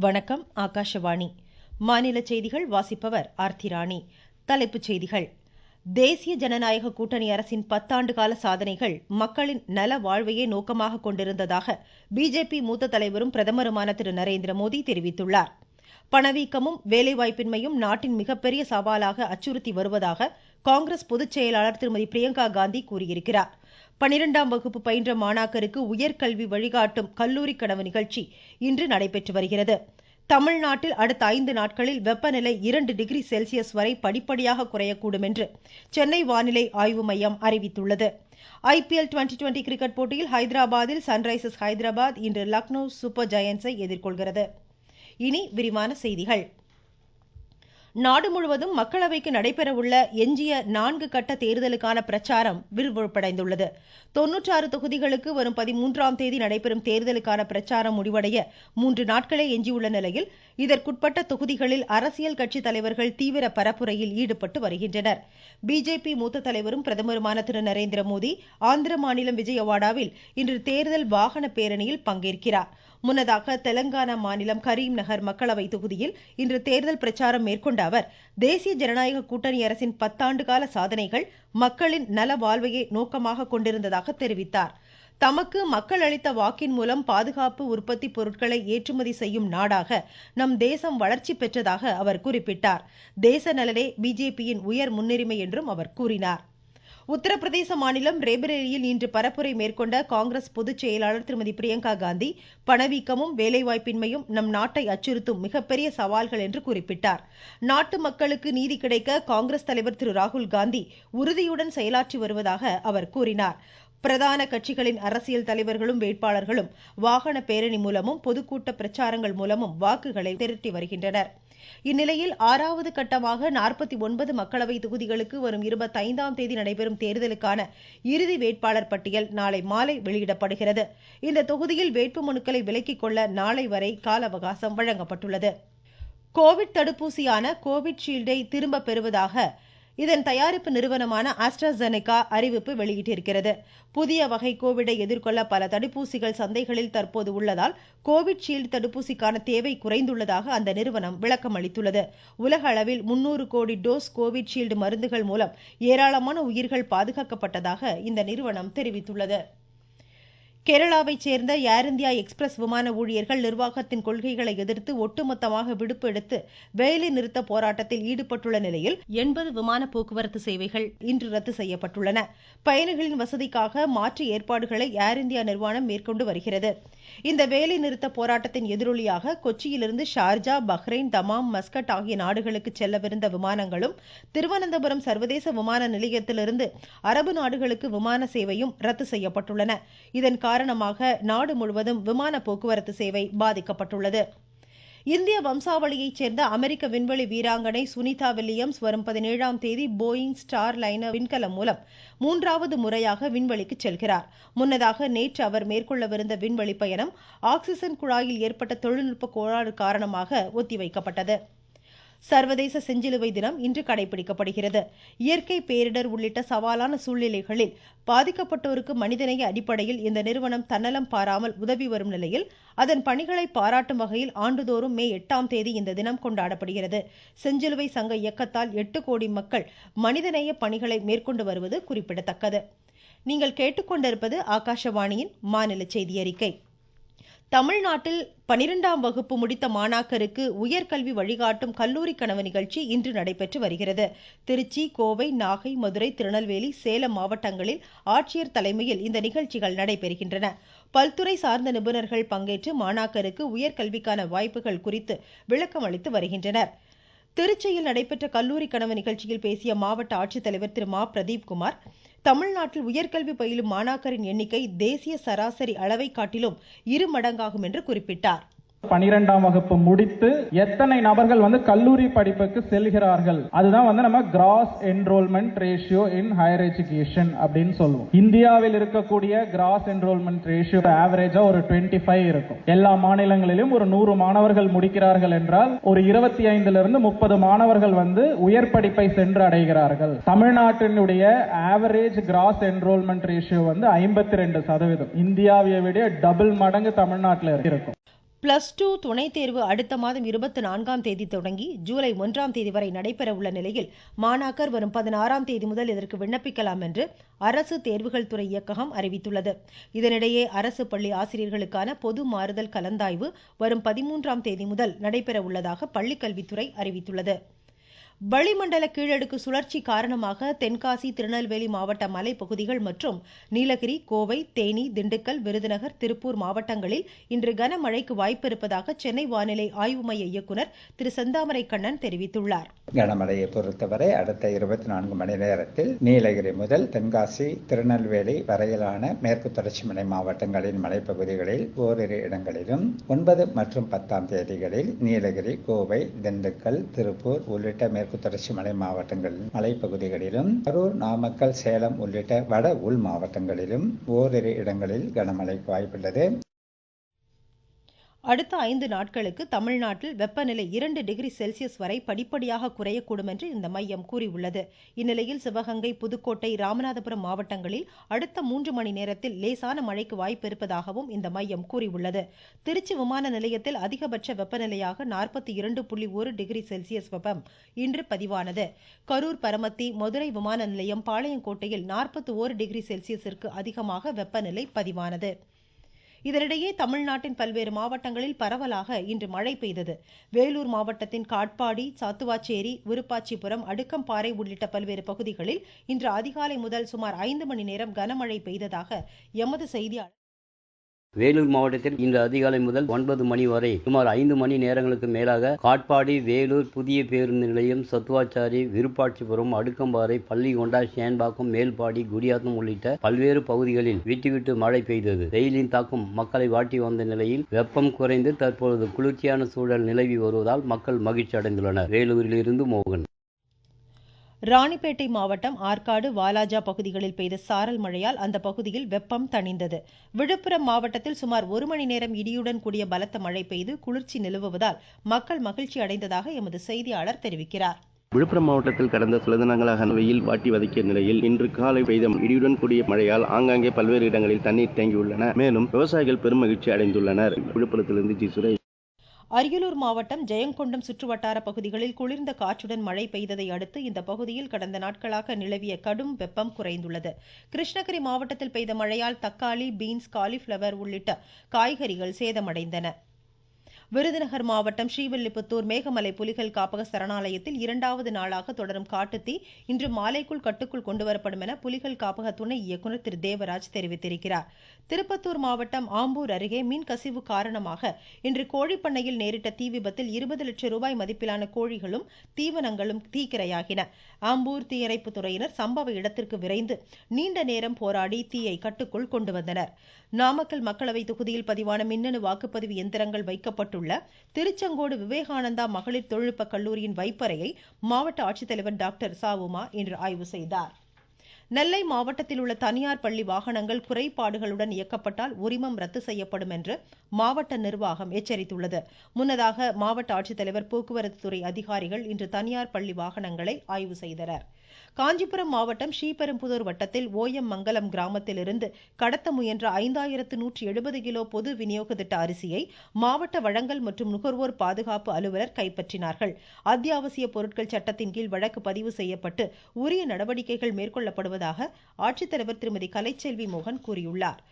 வணக்கம் ஆகாஷவாணி. மாநில செய்திகள் வாசிப்பவர் ஆர்த்திராணி தலைப்புச் செய்திகள். தேசிய ஜனநாயக கூட்டணி அரசின் பத்தாண்டு கால சாதனைகள் மக்களின் நல வாழ்வையே நோக்கமாக கொண்டிருந்ததாக பிஜேபி மூத்த தலைவரும் பிரதமருமான திரு. நரேந்திர மோடி தெரிவித்துள்ளார். பணவீக்கமும் வேலைவாய்ப்பின்மையும் நாட்டின் மிகப்பெரிய சவாலாக அச்சுறுத்தி வருவதாக காங்கிரஸ் பொதுச் செயலாளர் திருமதி பிரியங்கா காந்தி கூறியிருக்கிறார். பனிரெண்டாம் வகுப்பு பயின்ற மாணாக்கருக்கு உயர்கல்வி வழிகாட்டும் கல்லூரி கனவு நிகழ்ச்சி இன்று நடைபெற்று வருகிறது. தமிழ்நாட்டில் அடுத்த ஐந்து நாட்களில் வெப்பநிலை இரண்டு டிகிரி செல்சியஸ் வரை படிப்படியாக குறையக்கூடும் என்று சென்னை வானிலை ஆய்வு மையம் அறிவித்துள்ளது. ஐபிஎல் டுவெண்டி டுவெண்டி கிரிக்கெட் போட்டியில் ஹைதராபாத்தில் சன்ரைசர்ஸ் ஹைதராபாத் இன்று லக்னோ சூப்பர் ஜெயன்ஸை எதிர்கொள்கிறது. இனி விரிவான செய்திகள். நாடு முழுவதும் மக்களவைக்கு நடைபெறவுள்ள எஞ்சிய நான்கு கட்ட தேர்தலுக்கான பிரச்சாரம் விறுவிறுப்படைந்துள்ளது. தொன்னூற்றாறு தொகுதிகளுக்கு வரும் பதிமூன்றாம் தேதி நடைபெறும் தேர்தலுக்கான பிரச்சாரம் முடிவடைய மூன்று நாட்களே எஞ்சியுள்ள நிலையில் இதற்குட்பட்ட தொகுதிகளில் அரசியல் கட்சி தலைவர்கள் தீவிர பரப்புரையில் ஈடுபட்டு வருகின்றனர். பிஜேபி மூத்த தலைவரும் பிரதமருமான திரு நரேந்திர மோடி ஆந்திர மாநிலம் விஜயவாடாவில் இன்று தேர்தல் வாகன பேரணியில் பங்கேற்கிறார். முன்னதாக தெலங்கானா மாநிலம் கரீம் நகர் மக்களவை தொகுதியில் இன்று தேர்தல் பிரச்சாரம் மேற்கொண்ட அவர் தேசிய ஜனநாயக கூட்டணி அரசின் பத்தாண்டு கால சாதனைகள் மக்களின் நல வாழ்வையே நோக்கமாக கொண்டிருந்ததாக தெரிவித்தார். தமக்கு மக்கள் அளித்த வாக்கின் மூலம் பாதுகாப்பு உற்பத்தி பொருட்களை ஏற்றுமதி செய்யும் நாடாக நம் தேசம் வளர்ச்சி பெற்றதாக அவர் குறிப்பிட்டார். தேச நலனே பிஜேபியின் உயர் முன்னுரிமை என்றும் அவர் கூறினார். உத்தரப்பிரதேச மாநிலம் ரேபரேலியில் இன்று பரப்புரை மேற்கொண்ட காங்கிரஸ் பொதுச் செயலாளர் திருமதி பிரியங்கா காந்தி பணவீக்கமும் வேலைவாய்ப்பின்மையும் நம் நாட்டை அச்சுறுத்தும் மிகப்பெரிய சவால்கள் என்று குறிப்பிட்டார். நாட்டு மக்களுக்கு நீதி கிடைக்க காங்கிரஸ் தலைவர் திரு ராகுல் காந்தி உறுதியுடன் செயலாற்றி வருவதாக அவர் கூறினார். பிரதான கட்சிகளின் அரசியல் தலைவர்களும் வேட்பாளர்களும் வாகன பேரணி மூலமும் பொதுக்கூட்ட பிரச்சாரங்கள் மூலமும் வாக்குகளை திரட்டி வருகின்றனர். இந்நிலையில் ஆறாவது கட்டமாக நாற்பத்தி ஒன்பது மக்களவை தொகுதிகளுக்கு வரும் இருபத்தைந்தாம் தேதி நடைபெறும் தேர்தலுக்கான இறுதி வேட்பாளர் பட்டியல் நாளை மாலை வெளியிடப்படுகிறது. இந்த தொகுதியில் வேட்புமனுக்களை விலக்கிக் கொள்ள நாளை வரை கால அவகாசம் வழங்கப்பட்டுள்ளது. கோவிட் தடுப்பூசியான கோவிட்ஷீல்டை திரும்ப பெறுவதாக இதன் தயாரிப்பு நிறுவனமான ஆஸ்ட்ராசெனிகா அறிவிப்பு வெளியிட்டிருக்கிறது. புதிய வகை கோவிடை எதிர்கொள்ள பல தடுப்பூசிகள் சந்தைகளில் தற்போது உள்ளதால் கோவிட்ஷீல்டு தடுப்பூசிக்கான தேவை குறைந்துள்ளதாக அந்த நிறுவனம் விளக்கம் அளித்துள்ளது. உலக அளவில் முன்னூறு கோடி டோஸ் கோவிட்ஷீல்டு மருந்துகள் மூலம் ஏராளமான உயிர்கள் பாதுகாக்கப்பட்டதாக இந்த நிறுவனம் தெரிவித்துள்ளது. கேரளாவைச் சேர்ந்த ஏர் இந்தியா எக்ஸ்பிரஸ் விமான ஊழியர்கள் நிர்வாகத்தின் கொள்கைகளை எதிர்த்து ஒட்டுமொத்தமாக விடுப்பு எடுத்து வேலை நிறுத்த போராட்டத்தில் ஈடுபட்டுள்ள நிலையில் எண்பது விமான போக்குவரத்து சேவைகள் இன்று ரத்து செய்யப்பட்டுள்ளன. பயணிகளின் வசதிக்காக மாற்று ஏற்பாடுகளை ஏர் இந்தியா நிறுவனம் மேற்கொண்டு வருகிறது. இந்த வேலை நிறுத்த போராட்டத்தின் எதிரொலியாக கொச்சியிலிருந்து ஷார்ஜா பஹ்ரைன் தமாம் மஸ்கட் ஆகிய நாடுகளுக்கு செல்லவிருந்த விமானங்களும் திருவனந்தபுரம் சர்வதேச விமான நிலையத்திலிருந்து அரபு நாடுகளுக்கு விமான சேவையும் ரத்து செய்யப்பட்டுள்ளன. இதன் காரணமாக காரணமாக நாடு முழுவதும் விமான போக்குவரத்து சேவை பாதிக்கப்பட்டுள்ளது. இந்திய வம்சாவளியைச் சேர்ந்த அமெரிக்க விண்வெளி வீராங்கனை சுனிதா வில்லியம்ஸ் வரும் பதினேழாம் தேதி போயிங் ஸ்டார் லைனர் விண்கலம் மூலம் மூன்றாவது முறையாக விண்வெளிக்கு செல்கிறார். முன்னதாக நேற்று அவர் மேற்கொள்ளவிருந்த விண்வெளி பயணம் ஆக்சிஜன் குழாயில் ஏற்பட்ட தொழில்நுட்ப கோளாறு காரணமாக ஒத்திவைக்கப்பட்டது. சர்வதேச செஞ்சிலுவை தினம் இன்று கடைபிடிக்கப்படுகிறது. இயற்கை பேரிடர் உள்ளிட்ட சவாலான சூழ்நிலைகளில் பாதிக்கப்பட்டோருக்கு மனிதநேய அடிப்படையில் இந்த நிறுவனம் தன்னலம் பாராமல் உதவி வரும் நிலையில் அதன் பணிகளை பாராட்டும் வகையில் ஆண்டுதோறும் மே எட்டாம் தேதி இந்த தினம் கொண்டாடப்படுகிறது. செஞ்சிலுவை சங்க இயக்கத்தால் எட்டு கோடி மக்கள் மனிதநேய பணிகளை மேற்கொண்டு வருவது குறிப்பிடத்தக்கது. நீங்கள் கேட்டுக்கொண்டிருப்பது ஆகாஷவாணியின் மாநில செய்தி அறிக்கை. தமிழ்நாட்டில் பனிரெண்டாம் வகுப்பு முடித்த மாணாக்கருக்கு உயர்கல்வி வழிகாட்டும் கல்லூரி கனவு நிகழ்ச்சி இன்று நடைபெற்று வருகிறது. திருச்சி கோவை நாகை மதுரை திருநெல்வேலி சேலம் மாவட்டங்களில் ஆட்சியர் தலைமையில் இந்த நிகழ்ச்சிகள் நடைபெறுகின்றன. பல்துறை சார்ந்த நிபுணர்கள் பங்கேற்று மாணாக்கருக்கு உயர்கல்விக்கான வாய்ப்புகள் குறித்து விளக்கம் அளித்து வருகின்றனர். திருச்சியில் நடைபெற்ற கல்லூரி கனவு நிகழ்ச்சியில் பேசிய மாவட்ட ஆட்சித்தலைவர் திரு. மா. பிரதீப் குமார் தமிழ்நாட்டில் உயர்கல்வி பயிலும் மாணாக்கரின் எண்ணிக்கை தேசிய சராசரி அளவை காட்டிலும் இரு மடங்காகும் என்று குறிப்பிட்டார். பனிரெண்டாம் வகுப்பு முடித்து எத்தனை நபர்கள் வந்து கல்லூரி படிப்புக்கு செல்கிறார்கள்? அதுதான் வந்து நம்ம gross enrolment ratio in higher education அப்படின்னு சொல்லுவோம். இந்தியாவில் இருக்கக்கூடிய கிராஸ் என்ரோல்மெண்ட் ரேஷியோ ஆவரேஜா ஒரு டுவெண்ட்டி ஃபைவ் இருக்கும். எல்லா மாநிலங்களிலும் ஒரு நூறு மாணவர்கள் முடிக்கிறார்கள் என்றால் ஒரு இருபத்தி ஐந்துல இருந்து முப்பது மாணவர்கள் வந்து உயர் படிப்பை சென்று அடைகிறார்கள். தமிழ்நாட்டினுடைய ஆவரேஜ் கிராஸ் என்ரோல்மெண்ட் ரேஷியோ வந்து ஐம்பத்தி ரெண்டு சதவீதம். இந்தியாவை விட டபுள் மடங்கு தமிழ்நாட்டில் இருக்கும் பிளஸ் டூ துணைத் தேர்வு அடுத்த மாதம் இருபத்தி நான்காம் தேதி தொடங்கி ஜூலை ஒன்றாம் தேதி வரை நடைபெற உள்ள நிலையில் மாணாக்கர் வரும் பதினாறாம் தேதி முதல் இதற்கு விண்ணப்பிக்கலாம் என்று அரசு தேர்வுகள் துறை இயக்ககம் அறிவித்துள்ளது. இதனிடையே அரசு பள்ளி ஆசிரியர்களுக்கான பொது மாறுதல் கலந்தாய்வு வரும் பதிமூன்றாம் தேதி முதல் நடைபெற உள்ளதாக பள்ளிக்கல்வித்துறை அறிவித்துள்ளது. வளிமண்டல கீழடுக்கு சுழற்சி காரணமாக தென்காசி திருநெல்வேலி மாவட்ட மலைப்பகுதிகள் மற்றும் நீலகிரி கோவை தேனி திண்டுக்கல் விருதுநகர் திருப்பூர் மாவட்டங்களில் இன்று கனமழைக்கு வாய்ப்பு இருப்பதாக சென்னை வானிலை ஆய்வு மைய இயக்குநர் திரு செந்தாமரை கண்ணன் தெரிவித்துள்ளார். கனமழையை பொறுத்தவரை அடுத்த இருபத்தி நான்கு மணி நேரத்தில் நீலகிரி முதல் தென்காசி திருநெல்வேலி வரையிலான மேற்கு தொடர்ச்சி மலை மாவட்டங்களின் மலைப்பகுதிகளில் ஓரிரு இடங்களிலும் ஒன்பது மற்றும் பத்தாம் தேதிகளில் நீலகிரி கோவை திண்டுக்கல் திருப்பூர் உள்ளிட்ட மேற்கு தொடர்ச்சி மலை மாவட்டங்களின் மலைப்பகுதிகளிலும் கரூர் நாமக்கல் சேலம் உள்ளிட்ட வட உள் மாவட்டங்களிலும் ஓரிரு இடங்களில் கனமழைக்கு வாய்ப்புள்ளது. அடுத்த ஐந்து நாட்களுக்கு தமிழ்நாட்டில் வெப்பநிலை இரண்டு டிகிரி செல்சியஸ் வரை படிப்படியாக குறையக்கூடும் என்று இந்த மையம் கூறியுள்ளது. இந்நிலையில் சிவகங்கை புதுக்கோட்டை ராமநாதபுரம் மாவட்டங்களில் அடுத்த மூன்று மணி நேரத்தில் லேசான மழைக்கு வாய்ப்பு இருப்பதாகவும் இந்த மையம் கூறியுள்ளது. திருச்சி விமான நிலையத்தில் அதிகபட்ச வெப்பநிலையாக நாற்பத்தி இரண்டு புள்ளி ஒரு டிகிரி செல்சியஸ் வெப்பம் இன்று பதிவானது. கரூர் பரமத்தி மதுரை விமான நிலையம் பாளையங்கோட்டையில் நாற்பத்தி ஓரு டிகிரி செல்சியஸிற்கு அதிகமாக வெப்பநிலை பதிவானது. இதனிடையே தமிழ்நாட்டின் பல்வேறு மாவட்டங்களில் பரவலாக இன்று மழை பெய்தது. வேலூர் மாவட்டத்தின் காட்பாடி சாத்துவாச்சேரி விருப்பாச்சிபுரம் அடுக்கம்பாறை உள்ளிட்ட பல்வேறு பகுதிகளில் இன்று அதிகாலை முதல் சுமார் ஐந்து மணி நேரம் கனமழை பெய்ததாக எமது செய்தியாளர் வேலூர் மாவட்டத்தில் இன்று அதிகாலை முதல் ஒன்பது மணி வரை சுமார் ஐந்து மணி நேரங்களுக்கு மேலாக காட்பாடி வேலூர் புதிய பேருந்து நிலையம் சத்துவாச்சாரி விருப்பாட்சிபுரம் அடுக்கம்பாறை பள்ளிகொண்டா சேன்பாக்கம் மேல்பாடி குடியாத்தம் உள்ளிட்ட பல்வேறு பகுதிகளில் விட்டு விட்டு மழை பெய்தது. வெயிலின் தாக்கம் மக்களை வாட்டி வந்த நிலையில் வெப்பம் குறைந்து தற்பொழுது குளிர்ச்சியான சூழல் நிலவி வருவதால் மக்கள் மகிழ்ச்சி அடைந்துள்ளனர் வேலூரிலிருந்து மோகன் ராணிப்பேட்டை மாவட்டம் ஆற்காடு வாலாஜா பகுதிகளில் பெய்த சாரல் மழையால் அந்த பகுதியில் வெப்பம் தணிந்தது. விழுப்புரம் மாவட்டத்தில் சுமார் ஒரு மணி நேரம் இடியுடன் கூடிய பலத்த மழை பெய்து குளிர்ச்சி நிலவுவதால் மக்கள் மகிழ்ச்சி அடைந்ததாக எமது செய்தியாளர் தெரிவிக்கிறார். விழுப்புரம் மாவட்டத்தில் கடந்த சில தினங்களாக வெயில் வாட்டி வதைக்கிய நிலையில் இன்று காலை பெய்த இடியுடன் கூடிய மழையால் ஆங்காங்கே பல்வேறு இடங்களில் தண்ணீர் தேங்கியுள்ளன. மேலும் விவசாயிகள் பெரும் மகிழ்ச்சி அடைந்துள்ளனர். விழுப்புரத்திலிருந்து ஜி. சுரேஷ். அரியலூர் மாவட்டம் ஜெயங்கொண்டம் சுற்றுவட்டார பகுதிகளில் குளிர்ந்த காற்றுடன் மழை பெய்ததை அடுத்து இந்த பகுதியில் கடந்த நாட்களாக நிலவிய கடும் வெப்பம் குறைந்துள்ளது. கிருஷ்ணகிரி மாவட்டத்தில் பெய்த மழையால் தக்காளி பீன்ஸ் காலிஃபிளவர் உள்ளிட்ட காய்கறிகள் சேதமடைந்தன. விருதுநகர் மாவட்டம் ஸ்ரீவில்லிபுத்தூர் மேகமலை புலிகள் காப்பக சரணாலயத்தில் இரண்டாவது நாளாக தொடரும் காட்டுத்தீ இன்று மாலைக்குள் கட்டுக்குள் கொண்டுவரப்படும் என புலிகள் காப்பக துணை இயக்குநர் திரு தேவராஜ் தெரிவித்திருக்கிறார். திருப்பத்தூர் மாவட்டம் ஆம்பூர் அருகே மின் கசிவு காரணமாக இன்று கோழிப்பண்ணையில் நேரிட்ட தீ விபத்தில் இருபது லட்சம் ரூபாய் மதிப்பிலான கோழிகளும் தீவனங்களும் தீக்கிரையாகின. ஆம்பூர் தீயணைப்பு துறையினர் சம்பவ இடத்திற்கு விரைந்து நீண்ட நேரம் போராடி தீயை கட்டுக்குள் கொண்டு வந்தனர். நாமக்கல் மக்களவை தொகுதியில் பதிவான மின்னணு வாக்குப்பதிவு எந்திரங்கள் வைக்கப்பட்டு அமைக்கப்பட்டுள்ள திருச்செங்கோடு விவேகானந்தா மகளிர் தொழில்நுட்ப கல்லூரியின் வைப்பறையை மாவட்ட ஆட்சித்தலைவர் டாக்டர் சாவுமா இன்று ஆய்வு செய்தார். நெல்லை மாவட்டத்தில் உள்ள தனியார் பள்ளி வாகனங்கள் குறைபாடுகளுடன் இயக்கப்பட்டால் உரிமம் ரத்து செய்யப்படும் என்று மாவட்ட நிர்வாகம் எச்சரித்துள்ளது. முன்னதாக மாவட்ட ஆட்சித்தலைவர் போக்குவரத்து துறை அதிகாரிகள் இன்று தனியார் பள்ளி வாகனங்களை ஆய்வு செய்தனர். காஞ்சிபுரம் மாவட்டம் ஸ்ரீபெரும்புதூர் வட்டத்தில் ஓயம் மங்கலம் கிராமத்திலிருந்து கடத்த முயன்ற ஐந்தாயிரத்து நூற்றி எழுபது கிலோ பொது விநியோக திட்ட அரிசியை மாவட்ட வழங்கல் மற்றும் நுகர்வோர் பாதுகாப்பு அலுவலர் கைப்பற்றினார்கள். அத்தியாவசிய பொருட்கள் சட்டத்தின் கீழ் வழக்கு பதிவு செய்யப்பட்டு உரிய நடவடிக்கைகள் மேற்கொள்ளப்படுவதாக ஆட்சித்தலைவர் திருமதி கலைச்செல்வி மோகன் கூறியுள்ளார்.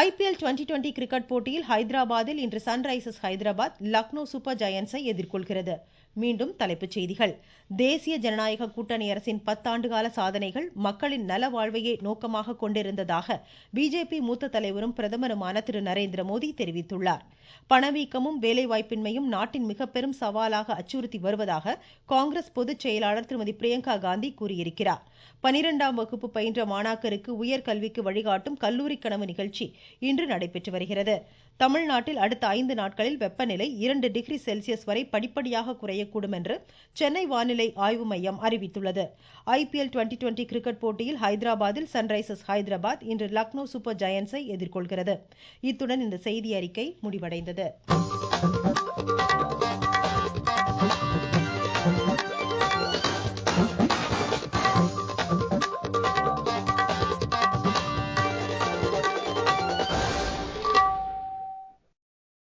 ஐபிஎல் டுவெண்டி டுவெண்டி கிரிக்கெட் போட்டியில் ஹைதராபாத்தில் இன்று சன்ரைசர்ஸ் ஹைதராபாத் லக்னோ சூப்பர் ஜெயன்ஸை எதிர்கொள்கிறது. மீண்டும் தலைப்புச் செய்திகள். தேசிய ஜனநாயக கூட்டணி அரசின் பத்தாண்டு கால சாதனைகள் மக்களின் நல வாழ்வையே நோக்கமாக கொண்டிருந்ததாக பிஜேபி மூத்த தலைவரும் பிரதமருமான திரு நரேந்திர மோடி தெரிவித்துள்ளார். பணவீக்கமும் வேலைவாய்ப்பின்மையும் நாட்டின் மிக பெரும் சவாலாக அச்சுறுத்தி வருவதாக காங்கிரஸ் பொதுச்செயலாளர் திருமதி பிரியங்கா காந்தி கூறியிருக்கிறார். பனிரெண்டாம் வகுப்பு பயின்ற மாணாக்கருக்கு உயர்கல்விக்கு வழிகாட்டும் கல்லூரி கனவு நிகழ்ச்சி இன்று நடைபெற்று வருகிறது. தமிழ்நாட்டில் அடுத்த ஐந்து நாட்களில் வெப்பநிலை இரண்டு டிகிரி செல்சியஸ் வரை படிப்படியாக குறையக்கூடும் என்று சென்னை வானிலை ஆய்வு மையம் அறிவித்துள்ளது. ஐபிஎல் டுவெண்டி டுவெண்டி கிரிக்கெட் போட்டியில் ஹைதராபாத்தில் சன்ரைசர்ஸ் ஹைதராபாத் இன்று லக்னோ சூப்பர் ஜெயன்ஸை எதிர்கொள்கிறது. இத்துடன் இந்த செய்தி அறிக்கை முடிவடைந்தது.